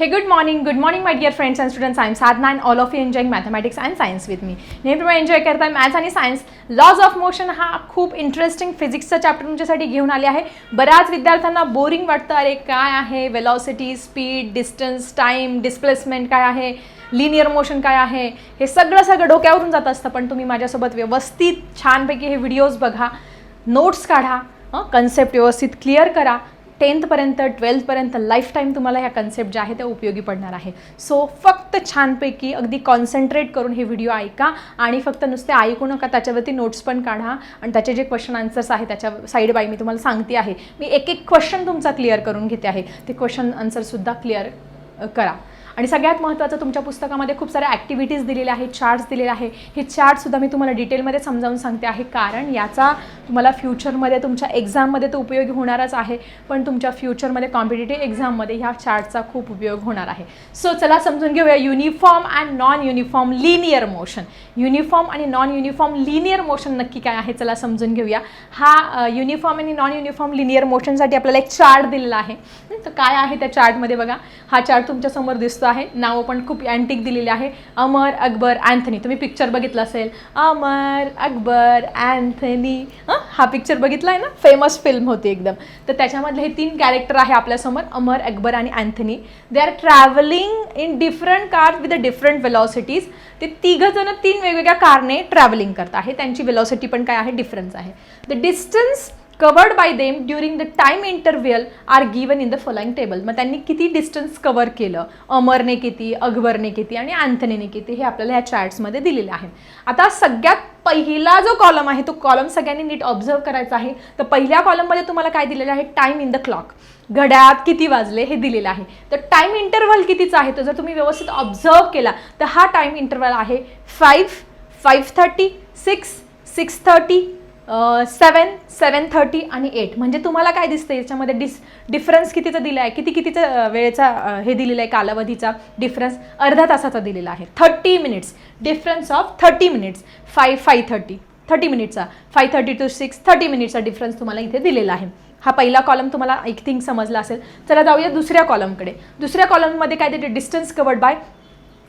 Hey good morning good morning my dear friends and students. I'm Sadhna and all of you enjoying mathematics and science with me नेहमीप्रमाणे enjoy करताय maths आणि science lodge of motion हा खूप interesting फिजिक्सचा chapter तुमच्यासाठी घेऊन आले आहे. बऱ्याच विद्यार्थ्यांना बोरिंग वाटतं. अरे काय आहे? Velocity speed distance time displacement काय आहे? लिनियर मोशन काय आहे? हे सगळं सगळं डोक्यावरून जात असतं. पण तुम्ही माझ्यासोबत व्यवस्थित छानपैकी हे व्हिडिओज बघा. नोट्स काढा. कन्सेप्ट व्यवस्थित क्लिअर करा. टेन्थपर्यंत ट्वेल्थपर्यंत लाईफ टाईम तुम्हाला ह्या कन्सेप्ट ज्या आहे त्या उपयोगी पडणार आहे. सो फक्त छानपैकी अगदी कॉन्सन्ट्रेट करून हे व्हिडिओ ऐका आणि फक्त नुसते ऐकू नका त्याच्यावरती नोट्स पण काढा आणि त्याचे जे क्वेश्चन आन्सर्स आहे त्याच्या साईड बाय मी तुम्हाला सांगते आहे. मी एक एक क्वेश्चन तुमचा क्लिअर करून घेते आहे. ते क्वेश्चन आन्सरसुद्धा क्लिअर करा. आणि सगळ्यात महत्त्वाचं तुमच्या पुस्तकामध्ये खूप साऱ्या ॲक्टिव्हिटीज दिलेल्या आहेत चार्ट्स दिलेले आहे हे चार्टसुद्धा मी तुम्हाला डिटेलमध्ये समजावून सांगते आहे. कारण याचा तुम्हाला फ्युचरमध्ये तुमच्या एक्झाममध्ये तो उपयोगी होणारच आहे. पण तुमच्या फ्युचरमध्ये कॉम्पिटेटिव्ह एक्झाममध्ये ह्या चार्टचा खूप उपयोग होणार आहे. सो चला समजून घेऊया uniform and non uniform linear motion uniform आणि नॉन युनिफॉर्म लिनियर मोशन नक्की काय आहे? चला समजून घेऊया. हा युनिफॉर्म आणि नॉन युनिफॉर्म लिनियर मोशनसाठी आपल्याला एक चार्ट दिलेला आहे. तर काय आहे त्या चार्टमध्ये बघा? हा चार्ट तुमच्यासमोर दिसतो आहे. नावं पण खूप अँटिक दिलेली आहे. अमर अकबर अँथनी तुम्ही पिक्चर बघितलं असेल. अमर अकबर अँथनी हं? हा पिक्चर बघितला आहे ना? फेमस फिल्म होती एकदम. तर त्याच्यामधले हे तीन कॅरेक्टर आहे आपल्यासमोर अमर अकबर आणि Anthony they are travelling in different car with a different velocities ते तिघंजणं तीन वेगवेगळ्या कारने ट्रॅव्हलिंग करत आहे. त्यांची वेलॉसिटी पण काय आहे? डिफरन्स आहे. The distance covered by them during the time interval are given in the following table मग त्यांनी किती डिस्टन्स कवर केलं? अमरने किती अकबरने किती आणि अँथनीने किती हे आपल्याला ह्या चार्ट्समध्ये दिलेलं आहे आता सगळ्यात पहिला जो कॉलम आहे तो कॉलम सगळ्यांनी नीट ऑब्झर्व करायचा आहे. तर पहिल्या कॉलममध्ये तुम्हाला काय दिलेलं आहे? टाईम इन द क्लॉक घड्याळात किती वाजले हे दिलेलं आहे. तर टाईम इंटरव्हल कितीचा आहे? तो जर तुम्ही व्यवस्थित ऑब्झर्व केला तर हा टाईम इंटरव्हल आहे five five thirty six six thirty seven seven thirty आणि एट म्हणजे तुम्हाला काय दिसतं याच्यामध्ये डिस डिफरन्स कितीचा दिला आहे किती कितीचा वेळेचा हे दिलेला आहे? कालावधीचा डिफरन्स अर्धा तासाचा दिलेला आहे. Thirty minutes difference of thirty minutes five five thirty thirty मिनिटचा five thirty to six thirty मिनिटचा difference तुम्हाला इथे दिलेला आहे. हा पहिला कॉलम तुम्हाला आय थिंक समजला असेल. चला जाऊया दुसऱ्या कॉलमकडे दुसऱ्या कॉलममध्ये काय देते distance covered by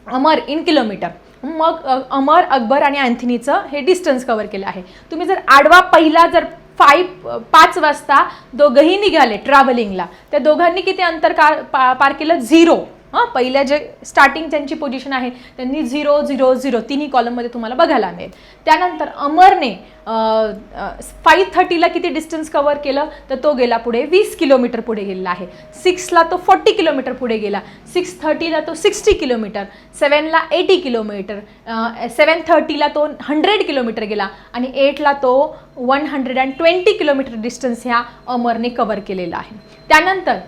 Amar in kilometre मग अमर अकबर आणि अँथनीचं हे डिस्टन्स कवर केलं आहे. तुम्ही जर आडवा पहिला जर फाईव्ह पाच वाजता दोघंही निघाले ट्रॅव्हलिंगला त्या दोघांनी किती अंतर का पा पार केलं? झिरो हां पहिल्या जे स्टार्टिंग त्यांची पोझिशन आहे त्यांनी झिरो झिरो झिरो तिन्ही कॉलममध्ये तुम्हाला बघायला मिळेल. त्यानंतर अमरने फाईव्ह थर्टीला किती डिस्टन्स कवर केलं? तर तो गेला पुढे वीस किलोमीटर पुढे गेलेला आहे. सिक्सला तो फोर्टी किलोमीटर पुढे गेला. सिक्स थर्टीला तो सिक्स्टी किलोमीटर. सेवनला एटी किलोमीटर. सेवन थर्टीला तो हंड्रेड किलोमीटर गेला. आणि एटला तो one hundred and twenty kilometre distance ह्या अमरने कवर केलेला आहे. त्यानंतर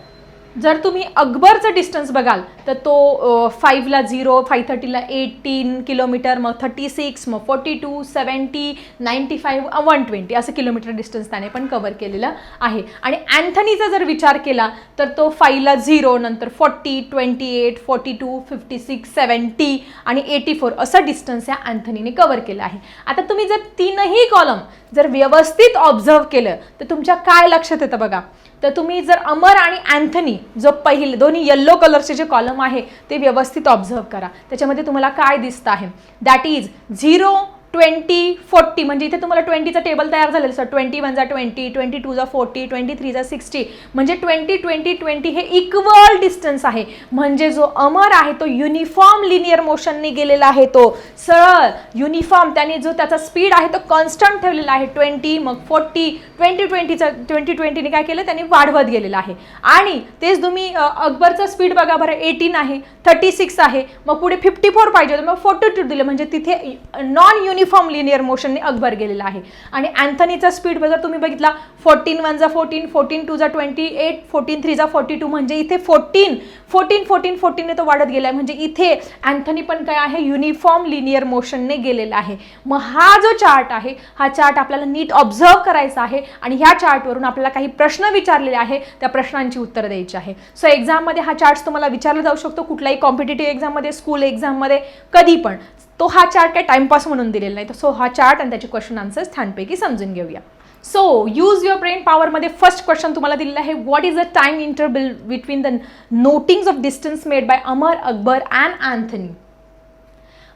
जर तुम्ही अकबरचं डिस्टन्स बघाल तर तो फाईव्हला झिरो फाईव्ह थर्टीला एटीन किलोमीटर मग थर्टी सिक्स मग forty two seventy ninety five one twenty असं किलोमीटर डिस्टन्स त्याने पण कवर केलेलं आहे. आणि अँथनीचा जर विचार केला तर तो फाईव्हला झिरो नंतर forty twenty eight forty two fifty six seventy आणि एटी फोर असं डिस्टन्स या अँथनीने कवर केलं आहे. आता तुम्ही जर तीनही कॉलम जर व्यवस्थित ऑब्झर्व केलं तर तुमच्या काय लक्षात येतं बघा? तर तुम्ही जर अमर आणि अँथनी जो पहिले दोन्ही येल्लो कलरचे जे कॉलम आहे ते व्यवस्थित ऑब्झर्व करा. त्याच्यामध्ये तुम्हाला काय दिसतं आहे? That is zero twenty forty म्हणजे इथे तुम्हाला ट्वेंटीचा टेबल तयार झालेलं सर ट्वेंटी वनचा ट्वेंटी ट्वेंटी टू जा फोर्टी ट्वेंटी थ्रीचा सिक्स्टी. म्हणजे ट्वेंटी ट्वेंटी ट्वेंटी हे इक्वल डिस्टन्स आहे. म्हणजे जो अमर आहे तो युनिफॉर्म लिनियर मोशनने गेलेला आहे तो. सरळ युनिफॉर्म त्याने जो त्याचा स्पीड आहे तो कॉन्स्टंट ठेवलेला आहे. ट्वेंटी मग फोर्टी ट्वेंटी ट्वेंटीचा ट्वेंटी ट्वेंटीने काय केलं? त्याने वाढवत गेलेलं आहे. आणि तेच तुम्ही अकबरचं अकबरचा स्पीड बघा बरं एटीन आहे थर्टी सिक्स आहे. मग पुढे फिफ्टी फोर पाहिजे होतं मग फोर्टी टू दिलं. म्हणजे तिथे नॉन युनि युनिफॉर्म लिनियर मोशनने अकबर गेलेला आहे. आणि अँथनीचा स्पीड जर तुम्ही बघितला फोर्टीन वन जा फोर्टीन फोर्टीन टू जा ट्वेंटी एट फोर्टीन थ्री जा फोर्टी टू म्हणजे इथे फोर्टीन फोर्टीन फोर्टीन फोर्टीनने तो वाढत गेला आहे म्हणजे इथे अँथनी पण काय आहे युनिफॉर्म लिनियर मोशनने गेलेला आहे. मग हा जो चार्ट आहे हा चार्ट आपल्याला नीट ऑब्झर्व करायचा आहे आणि ह्या चार्टवरून आपल्याला काही प्रश्न विचारलेले आहे त्या प्रश्नांची उत्तरं द्यायची आहे. सो एक्झाममध्ये हा चार्ट तुम्हाला विचारला जाऊ शकतो कुठल्याही कॉम्पिटेटिव्ह एक्झाममध्ये स्कूल एक्झाममध्ये कधी पण. तो हा चार्ट काय टाइमपास म्हणून दिलेला नाही. तर सो हा चार्ट आणि त्याचे क्वेश्चन आन्सर्स छानपैकी समजून घेऊया. सो यूज युअर ब्रेन पॉवरमध्ये फर्स्ट क्वेश्चन तुम्हाला दिलेलं आहे what is a time interval between the notings of distance made by Amar Akbar and Anthony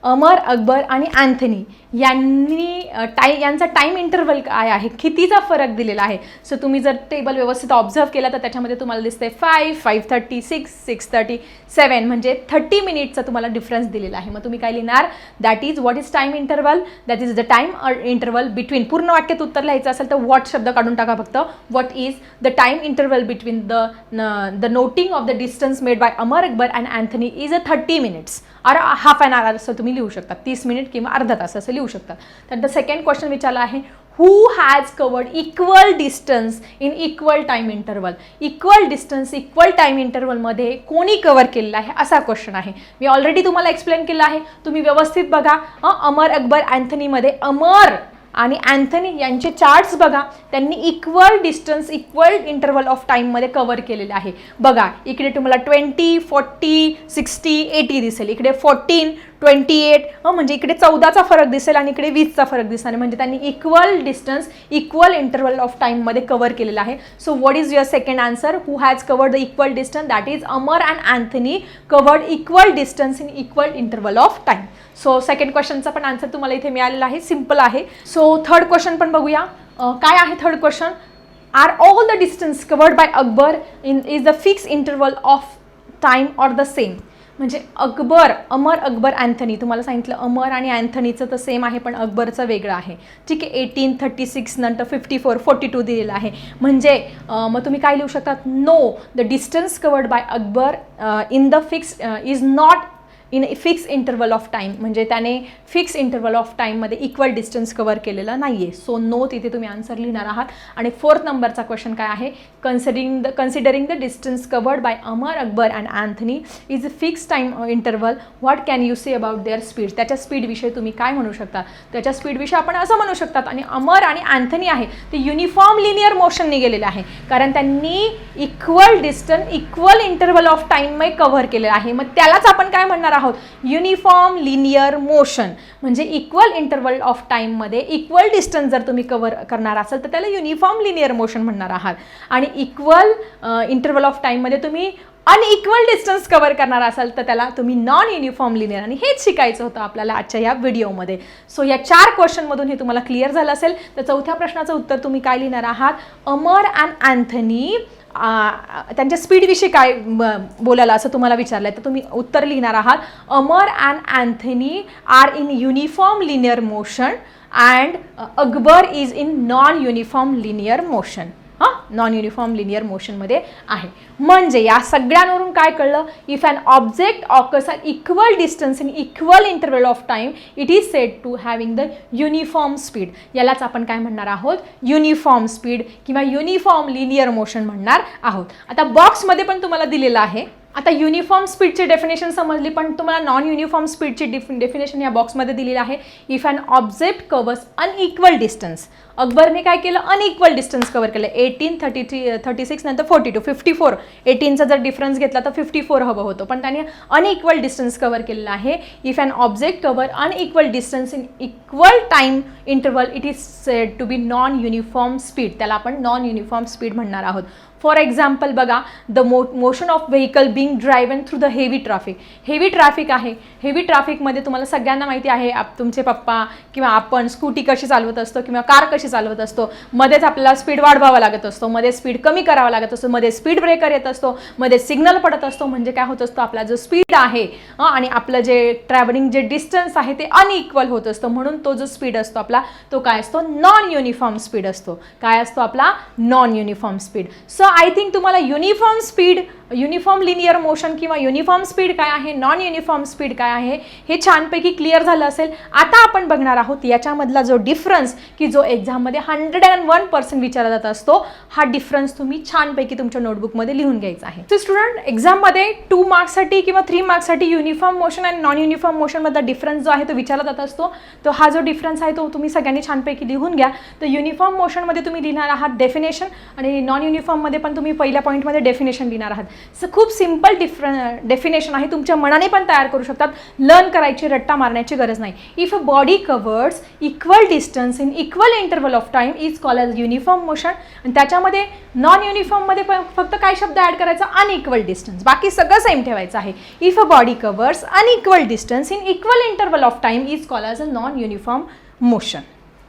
Amar Akbar आणि अँथनी यांनी टाई यांचा टाईम इंटरवल काय आहे? कितीचा फरक दिलेला आहे? सो तुम्ही जर टेबल व्यवस्थित ऑब्झर्व केला तर त्याच्यामध्ये तुम्हाला दिसते five five thirty six six thirty seven म्हणजे थर्टी मिनिटचा तुम्हाला डिफरन्स दिलेला आहे. मग तुम्ही काय लिहिणार? That is what is time interval that is the time interval between पूर्ण वाक्यात उत्तर लिहायचं असेल तर व्हॉट शब्द काढून टाका फक्त. What is the time interval between the the noting of the distance made by Amar Akbar and Anthony is a thirty minutes or half an hour असं तुम्ही लिहू शकता. तीस मिनिट किंवा अर्धा तास असं लिहू शकता त्यानंतर सेकंड क्वेश्चन विचारला आहे who has covered equal distance in equal time interval equal distance equal time इंटरवलमध्ये कोणी कवर केलेला आहे? असा क्वेश्चन आहे. मी ऑलरेडी तुम्हाला एक्सप्लेन केलं आहे. तुम्ही व्यवस्थित बघा. अमर अकबर अँथनीमध्ये अमर आणि अँथनी यांचे चार्ट्स बघा. त्यांनी equal distance equal interval of टाईममध्ये कवर केलेले आहे. बघा इकडे तुम्हाला ट्वेंटी फोर्टी सिक्स्टी एटी दिसेल. इकडे फोर्टीन ट्वेंटी एट म्हणजे इकडे चौदाचा फरक दिसेल आणि इकडे वीसचा फरक दिसणार म्हणजे त्यांनी equal distance equal interval of टाईममध्ये कवर केलेला आहे. So what is your second answer who has covered the equal distance that is Amar and Anthony covered equal distance in equal interval of time so second क्वेश्चनचा पण answer तुम्हाला इथे मिळालेला आहे. Simple आहे. So third question पण बघूया. काय आहे third question are all the distance covered by Akbar in is the fix interval of time or the same म्हणजे अकबर अमर अकबर अँथनी. तुम्हाला सांगितलं अमर आणि अँथनीचं तर सेम आहे पण अकबरचं वेगळं आहे. ठीक आहे एटीन थर्टी सिक्स नंतर फिफ्टी फोर फोर्टी टू दिलेलं आहे. म्हणजे मग तुम्ही काय लिहू शकतात? No the distance covered by Akbar in the fix is not in fix interval of time म्हणजे त्याने फिक्स इंटरवल ऑफ टाईममध्ये इक्वल डिस्टन्स कवर केलेलं नाही आहे सो नो तिथे तुम्ही आन्सर लिहिणार आहात. आणि फोर्थ नंबरचा क्वेश्चन काय आहे? Considering the considering the distance covered by Amar Akbar and Anthony is a fix time interval what can you see about their speed त्याच्या स्पीडविषयी तुम्ही काय म्हणू शकता? त्याच्या स्पीडविषयी आपण असं म्हणू शकतात आणि अमर आणि अँथनी आहे ते युनिफॉर्म लिनियर मोशनने गेलेलं आहे. कारण त्यांनी equal distance equal interval of टाईममध्ये कव्हर केलेलं आहे. मग त्यालाच आपण काय म्हणणार आहोत. युनिफॉर्म लिनियर मोशन म्हणजे इक्वल इंटरवल ऑफ टाईममध्ये इक्वल डिस्टन्स जर तुम्ही कवर करणार असाल तर त्याला युनिफॉर्म लिनियर मोशन म्हणणार आहात. आणि इक्वल इंटरवल ऑफ टाईममध्ये तुम्ही अनइक्वल डिस्टन्स कवर करणार असाल तर त्याला तुम्ही नॉन युनिफॉर्म लिनियर आणि हेच शिकायचं होतं आपल्याला आजच्या या व्हिडिओमध्ये सो या चार क्वेश्चनमधून हे तुम्हाला क्लिअर झालं असेल. तर चौथ्या प्रश्नाचं उत्तर तुम्ही काय लिहिणार आहात? अमर अँड अँथनी त्यांच्या स्पीडविषयी काय ब- बोलायला असं तुम्हाला विचारलं आहे तर तुम्ही उत्तर लिहिणार आहात. Amar and Anthony are in uniform linear motion and Akbar is in non uniform linear motion non uniform linear मोशनमध्ये आहे. म्हणजे या सगळ्यांवरून काय कळलं? If an object occurs are equal distance in equal interval of time it is set to having the uniform speed यालाच आपण काय म्हणणार आहोत? युनिफॉर्म स्पीड किंवा युनिफॉर्म लिनियर मोशन म्हणणार आहोत. आता बॉक्समध्ये पण तुम्हाला दिलेलं आहे. आता युनिफॉर्म स्पीडची डेफिनेशन समजली पण तुम्हाला नॉन युनिफॉर्म स्पीडची डिफ डेफिनेशन या बॉक्समध्ये दिलेली आहे. If an object covers unequal distance अकबरने काय केलं? अनइक्वल डिस्टन्स कवर केलं. Eighteen thirty three thirty six नंतर फोर्टी टू फिफ्टी फोर एटीनचा जर डिफरन्स घेतला तर फिफ्टी फोर हवं होतं. पण त्याने अनइक्वल डिस्टन्स कवर केलेलं आहे. If an object cover unequal distance in equal time interval it is said to be non uniform speed त्याला आपण नॉन युनिफॉर्म स्पीड म्हणणार आहोत. फॉर एक्झाम्पल बघा the mo motion of vehicle being driven through the heavy traffic heavy traffic आहे. Heavy ट्रॅफिकमध्ये तुम्हाला सगळ्यांना माहिती आहे आप तुमचे पप्पा किंवा आपण स्कूटी कशी चालवत असतो किंवा कार कशी चालवत असतो. मध्येच आपल्याला स्पीड वाढवावा लागत असतो. मध्ये स्पीड कमी करावा लागत असतो. मध्ये स्पीड ब्रेकर येत असतो. मध्ये सिग्नल पडत असतो. म्हणजे काय होत असतो? आपला जो स्पीड आहे आणि आपलं जे ट्रॅव्हलिंग जे डिस्टन्स आहे ते अनइक्वल होत असतं. म्हणून तो जो स्पीड असतो आपला तो काय असतो? नॉन युनिफॉर्म स्पीड असतो. काय असतो आपला? Non uniform speed so I think तुम्हाला uniform speed uniform linear motion किंवा युनिफॉर्म स्पीड काय आहे नॉन युनिफॉर्म स्पीड काय आहे हे छानपैकी क्लिअर झालं असेल. आता आपण बघणार आहोत याच्यामधला जो डिफरन्स की जो एक्झाममध्ये हंड्रेड अँड वन पर्सेंट विचारला जात असतो हा डिफरन्स तुम्ही छानपैकी तुमच्या नोटबुकमध्ये लिहून घ्यायचा आहे. तर स्टुडंट एक्झाममध्ये टू मार्क्ससाठी किंवा three मार्क्ससाठी uniform motion and non uniform मोशनमधला difference जो आहे तो विचारला जात असतो तो हा जो डिफरन्स आहे तो तुम्ही सगळ्यांनी छानपैकी लिहून घ्या. तर युनिफॉर्म मोशनमध्ये तुम्ही लिहिणार आहात डेफिनेशन आणि नॉन युनिफॉर्ममध्ये पण तुम्ही पहिल्या पॉईंटमध्ये डेफिनेशन लिहिणार आहात. सो खूप सिंपल डिफर डेफिनेशन आहे. तुमच्या मनाने पण तयार करू शकतात. लर्न करायची रट्टा मारण्याची गरज नाही. If a body covers equal distance in equal interval interval of time is call as uniform motion आणि त्याच्यामध्ये नॉन युनिफॉर्ममध्ये पण फक्त काय शब्द ॲड करायचा? अनइक्वल डिस्टन्स बाकी सगळं सेम ठेवायचं आहे. If a body covers unequal distance in equal interval of time is call as a non uniform motion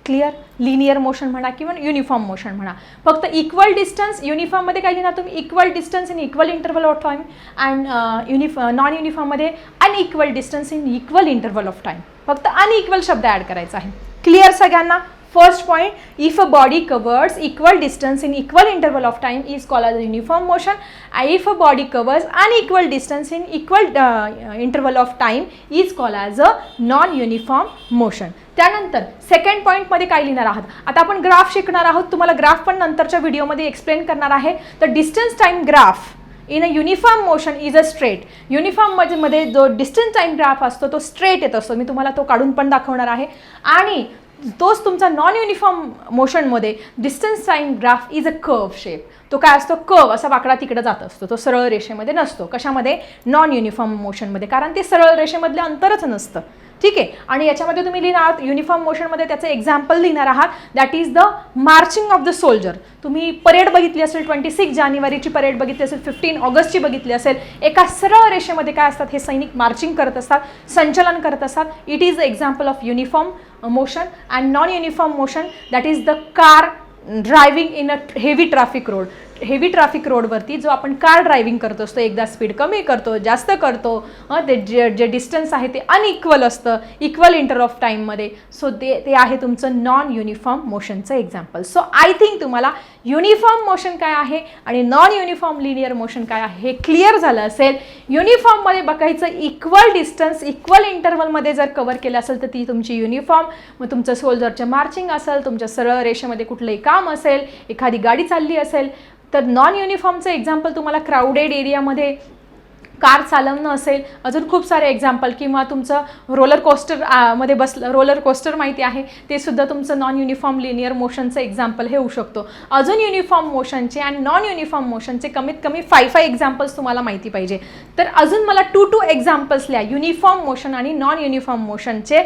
clear linear motion म्हणा किंवा युनिफॉर्म मोशन म्हणा. फक्त इक्वल डिस्टन्स युनिफॉर्ममध्ये काय लिहिणार तुम्ही? Equal distance in equal interval of time and unif non युनिफॉर्ममध्ये unequal distance in equal interval of time फक्त unequal शब्द add करायचा आहे. क्लिअर सगळ्यांना? First point if a body covers equal distance in equal interval of time is call as uniform motion if a body covers unequal distance in equal interval of time is call as a non uniform motion त्यानंतर second पॉईंटमध्ये काय लिहिणार आहात? आता आपण graph शिकणार आहोत. तुम्हाला ग्राफ पण नंतरच्या व्हिडिओमध्ये एक्सप्लेन करणार आहे. तर distance time graph in a uniform motion is a straight युनिफॉर्ममध्ये जो डिस्टन्स टाईम ग्राफ असतो तो स्ट्रेट येत असतो. मी तुम्हाला तो काढून पण दाखवणार आहे. आणि तोच तुमचा non uniform मोशनमध्ये distance time graph is a curve shape तो काय असतो? कर्व असा वाकडा तिकडे जात असतो. तो सरळ रेषेमध्ये नसतो. कशामध्ये? नॉन युनिफॉर्म मोशनमध्ये कारण ते सरळ रेषेमधले अंतरच नसतं. ठीक आहे? आणि याच्यामध्ये तुम्ही लिहिणार आहात युनिफॉर्म मोशनमध्ये त्याचं एक्झाम्पल लिहिणार आहात. That is the marching of the soldier तुम्ही परेड बघितली असेल ट्वेंटी सिक्स जानेवारीची परेड बघितली असेल फिफ्टीन ऑगस्टची बघितली असेल एका सरळ रेषेमध्ये काय असतात हे सैनिक मार्चिंग करत असतात संचलन करत असतात. It is the example of uniform motion and non uniform motion that is the car driving in a heavy traffic road heavy traffic रोडवरती जो आपण कार ड्रायव्हिंग करत असतो एकदा स्पीड कमी करतो जास्त करतो ते जे जे डिस्टन्स आहे ते अनइक्वल असतं इक्वल इंटर ऑफ टाईममध्ये सो ते ते आहे तुमचं नॉन युनिफॉर्म मोशनचं एक्झाम्पल सो आय थिंक तुम्हाला युनिफॉर्म मोशन काय आहे आणि नॉन युनिफॉर्म लिनियर मोशन काय आहे हे क्लिअर झालं असेल. युनिफॉर्ममध्ये बघायचं इक्वल डिस्टन्स इक्वल इंटरवलमध्ये जर कवर केलं असेल तर ती तुमची युनिफॉर्म मग तुमचं सोल्जरचं मार्चिंग असेल तुमच्या सरळ रेषेमध्ये कुठलंही काम असेल एखादी गाडी चालली असेल तर नॉन युनिफॉर्मचं एक्झाम्पल तुम्हाला क्राऊडेड एरियामध्ये कार चालवणं असेल अजून खूप सारे एक्झाम्पल किंवा तुमचं रोलर कोस्टरमध्ये बसलं रोलर कोस्टर माहिती आहे ते सुद्धा तुमचं नॉन युनिफॉर्म लिनियर मोशनचं एक्झाम्पल हे होऊ शकतो. अजून युनिफॉर्म मोशनचे आणि नॉन युनिफॉर्म मोशनचे कमीत कमी फाय फाय एक्झाम्पल्स तुम्हाला माहिती पाहिजे. तर अजून मला टू टू एक्झाम्पल्स लिहा. युनिफॉर्म मोशन आणि नॉन युनिफॉर्म मोशनचे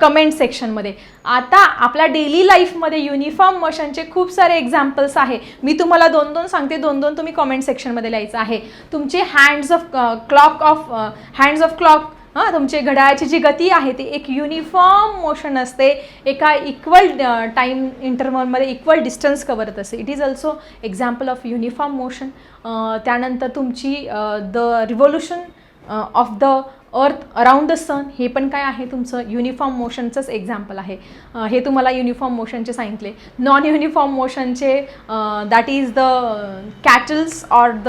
कमेंट सेक्शनमध्ये आता आपल्या डेली लाईफमध्ये युनिफॉर्म मोशनचे खूप सारे एक्झाम्पल्स आहे. मी तुम्हाला दोन दोन सांगते दोन दोन तुम्ही कमेंट सेक्शनमध्ये लिहायचं आहे. तुमचे hands of clock of hands of clock हां तुमचे घड्याळाची जी गती आहे ती एक युनिफॉर्म मोशन असते. एका इक्वल टाईम इंटरवलमध्ये इक्वल डिस्टन्स कवरत असते. It is also example of uniform motion त्यानंतर तुमची the revolution of the earth around the sun हे पण काय आहे तुमचं? युनिफॉर्म मोशनचंच एक्झाम्पल आहे. हे तुम्हाला युनिफॉर्म मोशनचे सांगितले. Non uniform मोशनचे that is the cattles or the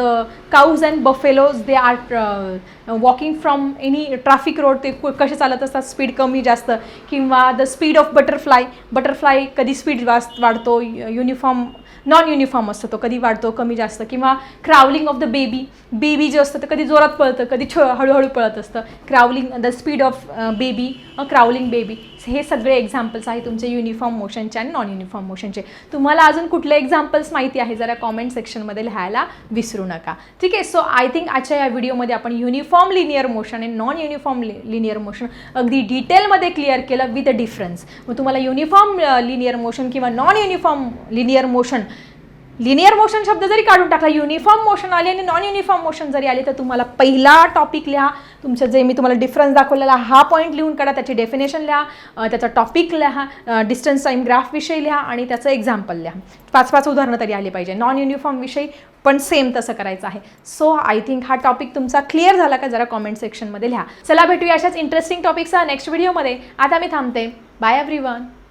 cows and buffaloes they are walking from any traffic road ते कसे चालत असतात? स्पीड कमी जास्त. किंवा the speed of butterfly butterfly कधी स्पीड वास वाढतो? युनिफॉर्म नॉन युनिफॉर्म असतो तो कधी वाढतो कमी जास्त. किंवा crawling of the baby baby जे असतं ते कधी जोरात पळतं कधी छ हळूहळू पळत असतं. Crawling the speed of baby crawling baby हे सगळे एक्झाम्पल्स आहे तुमचे युनिफॉर्म मोशनचे आणि नॉन युनिफॉर्म मोशनचे तुम्हाला अजून कुठले एक्झाम्पल्स माहिती आहे जरा कॉमेंट सेक्शनमध्ये लिहायला विसरू नका. ठीक आहे सो आय थिंक आजच्या या व्हिडिओमध्ये आपण युनिफॉर्म लिनियर मोशन आणि नॉन युनिफॉर्म लिनियर मोशन अगदी डिटेलमध्ये क्लिअर केलं विथ अ डिफरन्स मग तुम्हाला युनिफॉर्म लिनियर मोशन किंवा non uniform linear motion linear motion शब्द जरी काढून टाकला युनिफॉर्म मोशन आले आणि नॉन युनिफॉर्म मोशन जरी आले तर तुम्हाला पहिला टॉपिक लिहा. तुमचं जे मी तुम्हाला डिफरन्स दाखवलेला हा पॉईंट लिहून काढा त्याची डेफिनेशन लिहा त्याचा टॉपिक लिहा डिस्टन्स टाईम ग्राफविषयी लिहा आणि त्याचं एक्झाम्पल लिहा. पाच पाच उदाहरणं तरी आली पाहिजे. नॉन युनिफॉर्म विषयी पण सेम तसं करायचं आहे. सो आय थिंक हा टॉपिक तुमचा क्लिअर झाला का? जरा कॉमेंट सेक्शनमध्ये लिहा. चला भेटूया अशाच इंटरेस्टिंग टॉपिकचा नेक्स्ट व्हिडिओमध्ये आता मी थांबते. Bye every one